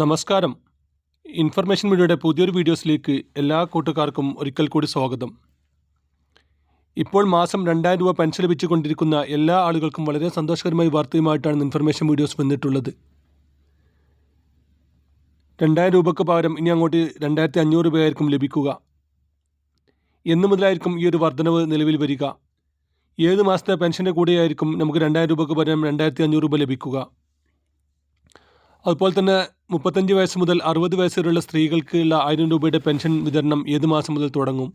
നമസ്കാരം. ഇൻഫർമേഷൻ മീഡിയയുടെ പുതിയൊരു വീഡിയോസിലേക്ക് എല്ലാ കൂട്ടുകാർക്കും ഒരിക്കൽ കൂടി സ്വാഗതം. ഇപ്പോൾ മാസം രണ്ടായിരം രൂപ പെൻഷൻ ലഭിച്ചുകൊണ്ടിരിക്കുന്ന എല്ലാ ആളുകൾക്കും വളരെ സന്തോഷകരമായ വാർത്തയുമായിട്ടാണ് ഇൻഫർമേഷൻ വീഡിയോസ് വന്നിട്ടുള്ളത്. രണ്ടായിരം രൂപയ്ക്ക് പകരം ഇനി അങ്ങോട്ട് രണ്ടായിരത്തി അഞ്ഞൂറ് രൂപയായിരിക്കും ലഭിക്കുക. എന്നു മുതലായിരിക്കും ഈ ഒരു വർധനവ് നിലവിൽ വരിക. ഏത് മാസത്തെ പെൻഷന്റെ കൂടെയായിരിക്കും നമുക്ക് രണ്ടായിരം രൂപയ്ക്ക് പകരം രണ്ടായിരത്തി അഞ്ഞൂറ് രൂപ ലഭിക്കുക. അതുപോലെ തന്നെ മുപ്പത്തഞ്ച് വയസ്സ് മുതൽ അറുപത് വയസ്സ് വരെയുള്ള സ്ത്രീകൾക്കുള്ള ആയിരം രൂപയുടെ പെൻഷൻ വിതരണം ഏത് മാസം മുതൽ തുടങ്ങും?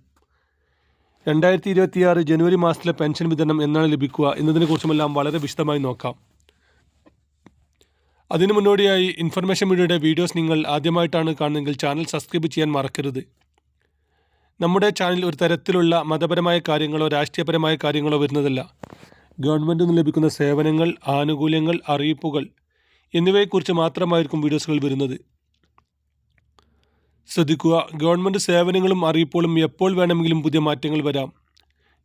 രണ്ടായിരത്തി ഇരുപത്തിയാറ് ജനുവരി മാസത്തിലെ പെൻഷൻ വിതരണം എന്നാണ് ലഭിക്കുക എന്നതിനെക്കുറിച്ചുമെല്ലാം വളരെ വിശദമായി നോക്കാം. അതിനു മുന്നോടിയായി ഇൻഫർമേഷൻ മീഡിയയുടെ വീഡിയോസ് നിങ്ങൾ ആദ്യമായിട്ടാണ് കാണുന്നതെങ്കിൽ ചാനൽ സബ്സ്ക്രൈബ് ചെയ്യാൻ മറക്കരുത്. നമ്മുടെ ചാനൽ ഒരു തരത്തിലുള്ള മതപരമായ കാര്യങ്ങളോ രാഷ്ട്രീയപരമായ കാര്യങ്ങളോ വരുന്നതല്ല. ഗവൺമെന്റിൽ നിന്ന് ലഭിക്കുന്ന സേവനങ്ങൾ ആനുകൂല്യങ്ങൾ അറിയിപ്പുകൾ എന്നിവയെക്കുറിച്ച് മാത്രമായിരിക്കും വീഡിയോസുകൾ വരുന്നത്. ശ്രദ്ധിക്കുക ഗവൺമെന്റ് സേവനങ്ങളും അറിയിപ്പുകളും എപ്പോൾ വേണമെങ്കിലും പുതിയ മാറ്റങ്ങൾ വരാം.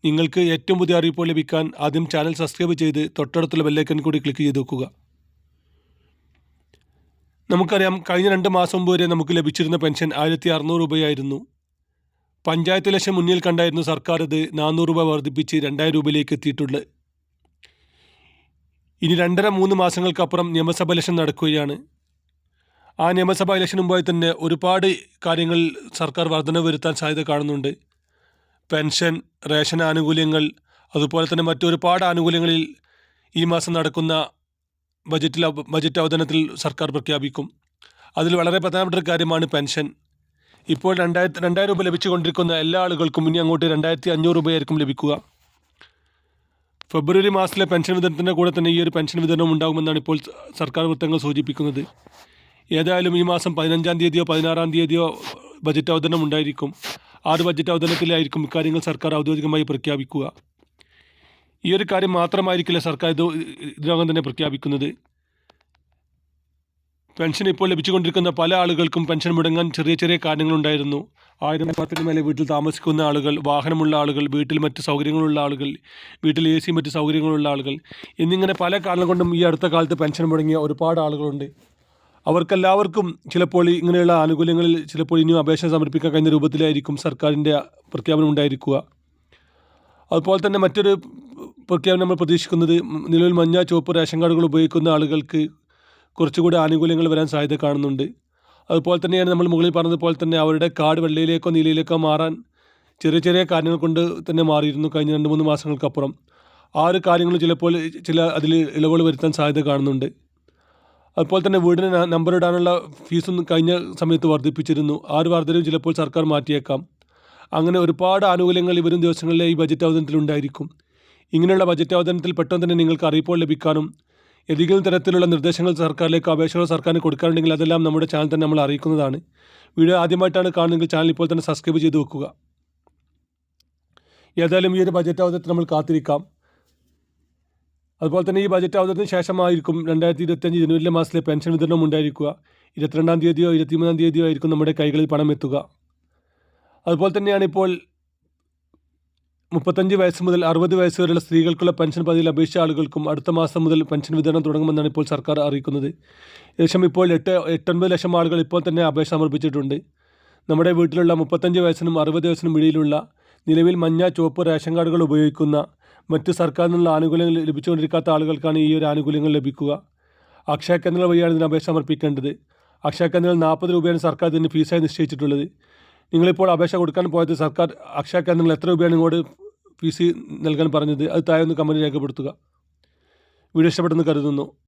നിങ്ങൾക്ക് ഏറ്റവും പുതിയ അറിയിപ്പുകൾ ലഭിക്കാൻ ആദ്യം ചാനൽ സബ്സ്ക്രൈബ് ചെയ്ത് തൊട്ടടുത്തുള്ള ബെല്ലൈക്കൻ കൂടി ക്ലിക്ക് ചെയ്ത് വെക്കുക. നമുക്കറിയാം കഴിഞ്ഞ രണ്ട് മാസം മുമ്പ് വരെ നമുക്ക് ലഭിച്ചിരുന്ന പെൻഷൻ ആയിരത്തി അറുന്നൂറ് രൂപയായിരുന്നു. പഞ്ചായത്ത് ലക്ഷം മുന്നിൽ കണ്ടായിരുന്നു സർക്കാർ അത് നാനൂറ് രൂപ വർദ്ധിപ്പിച്ച് രണ്ടായിരം രൂപയിലേക്ക് എത്തിയിട്ടുള്ളത്. ഇനി രണ്ടര മൂന്ന് മാസങ്ങൾക്കപ്പുറം നിയമസഭ ഇലക്ഷൻ നടക്കുകയാണ്. ആ നിയമസഭാ ഇലക്ഷൻ മുമ്പായി തന്നെ ഒരുപാട് കാര്യങ്ങൾ സർക്കാർ വർധന വരുത്താൻ സാധ്യത കാണുന്നുണ്ട്. പെൻഷൻ റേഷൻ ആനുകൂല്യങ്ങൾ അതുപോലെ തന്നെ മറ്റൊരുപാട് ആനുകൂല്യങ്ങളിൽ ഈ മാസം നടക്കുന്ന ബജറ്റിൽ ബജറ്റ് അവതരണത്തിൽ സർക്കാർ പ്രഖ്യാപിക്കും. അതിൽ വളരെ പ്രധാനപ്പെട്ട ഒരു കാര്യമാണ് പെൻഷൻ. ഇപ്പോൾ രണ്ടായിരത്തി രണ്ടായിരം രൂപ ലഭിച്ചുകൊണ്ടിരിക്കുന്ന എല്ലാ ആളുകൾക്കും ഇനി അങ്ങോട്ട് രണ്ടായിരത്തി അഞ്ഞൂറ് രൂപയായിരിക്കും ലഭിക്കുക. ഫെബ്രുവരി മാസത്തിലെ പെൻഷൻ വിതരണത്തിന്റെ കൂടെ തന്നെ ഈ ഒരു പെൻഷൻ വിതരണം ഉണ്ടാകുമെന്നാണ് ഇപ്പോൾ സർക്കാർ വൃത്തങ്ങൾ സൂചിപ്പിക്കുന്നത്. ഏതായാലും ഈ മാസം പതിനഞ്ചാം തീയതിയോ പതിനാറാം തീയതിയോ ബജറ്റ് അവതരണം ഉണ്ടായിരിക്കും. ആ ഒരു ബജറ്റ് അവതരണത്തിലായിരിക്കും ഇക്കാര്യങ്ങൾ സർക്കാർ ഔദ്യോഗികമായി പ്രഖ്യാപിക്കുക. ഈ ഒരു കാര്യം മാത്രമായിരിക്കില്ല സർക്കാർ ഇത് ഇതിനകം തന്നെ പ്രഖ്യാപിക്കുന്നത്. പെൻഷൻ ഇപ്പോൾ ലഭിച്ചുകൊണ്ടിരിക്കുന്ന പല ആളുകൾക്കും പെൻഷൻ മുടങ്ങാൻ ചെറിയ ചെറിയ കാരണങ്ങളുണ്ടായിരുന്നു. ആയിരം പത്തിന് മേലെ വീട്ടിൽ താമസിക്കുന്ന ആളുകൾ വാഹനമുള്ള ആളുകൾ വീട്ടിൽ മറ്റ് സൗകര്യങ്ങളുള്ള ആളുകൾ വീട്ടിൽ എ സി മറ്റ് സൗകര്യങ്ങളുള്ള ആളുകൾ എന്നിങ്ങനെ പല കാരണം കൊണ്ടും ഈ അടുത്ത കാലത്ത് പെൻഷൻ മുടങ്ങിയ ഒരുപാട് ആളുകളുണ്ട്. അവർക്കെല്ലാവർക്കും ചിലപ്പോൾ ഇങ്ങനെയുള്ള ആനുകൂല്യങ്ങളിൽ ചിലപ്പോൾ ഇനിയും അപേക്ഷ സമർപ്പിക്കാൻ കഴിഞ്ഞ രൂപത്തിലായിരിക്കും സർക്കാരിന്റെ പ്രഖ്യാപനം ഉണ്ടായിരിക്കുക. അതുപോലെ തന്നെ മറ്റൊരു പ്രഖ്യാപനം നമ്മൾ പ്രതീക്ഷിക്കുന്നത് നിലവിൽ മഞ്ഞ ചുവപ്പ് റേഷൻ കാർഡുകൾ ഉപയോഗിക്കുന്ന ആളുകൾക്ക് കുറച്ചുകൂടി ആനുകൂല്യങ്ങൾ വരാൻ സാധ്യത കാണുന്നുണ്ട്. അതുപോലെ തന്നെയാണ് നമ്മൾ മുകളിൽ പറഞ്ഞതുപോലെ തന്നെ അവരുടെ കാർഡ് വെള്ളയിലേക്കോ നീലയിലേക്കോ മാറാൻ ചെറിയ ചെറിയ കാര്യങ്ങൾ കൊണ്ട് തന്നെ മാറിയിരുന്നു കഴിഞ്ഞ രണ്ട് മൂന്ന് മാസങ്ങൾക്കപ്പുറം. ആ ഒരു കാര്യങ്ങൾ ചിലപ്പോൾ ചില അതിൽ ഇളവുകൾ വരുത്താൻ സാധ്യത കാണുന്നുണ്ട്. അതുപോലെ തന്നെ വീടിന് നമ്പർ ഇടാനുള്ള ഫീസും കഴിഞ്ഞ സമയത്ത് വർദ്ധിപ്പിച്ചിരുന്നു. ആ ഒരു വർദ്ധനവ് ചിലപ്പോൾ സർക്കാർ മാറ്റിയേക്കാം. അങ്ങനെ ഒരുപാട് ആനുകൂല്യങ്ങൾ ഇവരും ദിവസങ്ങളിലെ ഈ ബജറ്റ് അവതരണത്തിലുണ്ടായിരിക്കും ഇങ്ങനെയുള്ള ബജറ്റ് അവതരണത്തിൽ പെട്ടെന്ന് തന്നെ നിങ്ങൾക്ക് അറിയിപ്പോൾ ലഭിക്കാനും ഏതെങ്കിലും തരത്തിലുള്ള നിർദ്ദേശങ്ങൾ സർക്കാരിലേക്ക് അപേക്ഷകൾ സർക്കാരിന് കൊടുക്കാറുണ്ടെങ്കിൽ അതെല്ലാം നമ്മുടെ ചാനൽ തന്നെ നമ്മൾ അറിയിക്കുന്നതാണ്. വീഡിയോ ആദ്യമായിട്ടാണ് കാണുന്നതെങ്കിൽ ചാനൽ ഇപ്പോൾ തന്നെ സബ്സ്ക്രൈബ് ചെയ്ത് വെക്കുക. ഏതായാലും ഈ ഒരു ബജറ്റ് അവതരണത്തിൽ നമ്മൾ കാത്തിരിക്കാം. അതുപോലെ തന്നെ ഈ ബജറ്റ് അവതരണത്തിന് ശേഷമായിരിക്കും രണ്ടായിരത്തി ഇരുപത്തഞ്ച് ജനുവരി മാസത്തിലെ പെൻഷൻ വിതരണം ഉണ്ടായിരിക്കുക. ഇരുപത്തിരണ്ടാം തീയതിയോ ഇരുപത്തിമൂന്നാം തീയതിയോ ആയിരിക്കും നമ്മുടെ കൈകളിൽ പണം എത്തുക. അതുപോലെ തന്നെയാണ് ഇപ്പോൾ മുപ്പത്തഞ്ച് വയസ്സ് മുതൽ അറുപത് വയസ്സ് വരെയുള്ള സ്ത്രീകൾക്കുള്ള പെൻഷൻ പദ്ധതിയിൽ അപേക്ഷിച്ച ആളുകൾക്കും അടുത്ത മാസം മുതൽ പെൻഷൻ വിതരണം തുടങ്ങുമെന്നാണ് ഇപ്പോൾ സർക്കാർ അറിയിക്കുന്നത്. ഏകദേശം ഇപ്പോൾ എട്ട് എട്ടൊൻപത് ലക്ഷം ആളുകൾ ഇപ്പോൾ തന്നെ അപേക്ഷ സമർപ്പിച്ചിട്ടുണ്ട്. നമ്മുടെ വീട്ടിലുള്ള മുപ്പത്തഞ്ച് വയസ്സിനും അറുപത് വയസ്സിനും ഇടയിലുള്ള നിലവിൽ മഞ്ഞ ചുവപ്പ് റേഷൻ കാർഡുകൾ ഉപയോഗിക്കുന്ന മറ്റ് സർക്കാരിൽ നിന്നുള്ള ആനുകൂല്യങ്ങൾ ലഭിച്ചുകൊണ്ടിരിക്കാത്ത ആളുകൾക്കാണ് ഈ ഒരു ആനുകൂല്യങ്ങൾ ലഭിക്കുക. അക്ഷയ കേന്ദ്രങ്ങൾ വഴിയാണ് ഇതിന് അപേക്ഷ സമർപ്പിക്കേണ്ടത്. അക്ഷയ കേന്ദ്രങ്ങൾ നാൽപ്പത് രൂപയാണ് സർക്കാർ ഇതിന് ഫീസായി നിശ്ചയിച്ചിട്ടുള്ളത്. നിങ്ങളിപ്പോൾ അപേക്ഷ കൊടുക്കാൻ പോയത് സർക്കാർ അക്ഷയ കേന്ദ്രങ്ങൾ എത്ര രൂപയാണ് ഇങ്ങോട്ട് ഫീസ് നൽകാൻ പറഞ്ഞത് അത് താഴെ ഒന്ന് കമന്റ് രേഖപ്പെടുത്തുക. വീഡിയോ ഇഷ്ടപ്പെട്ടെന്ന് കരുതുന്നു.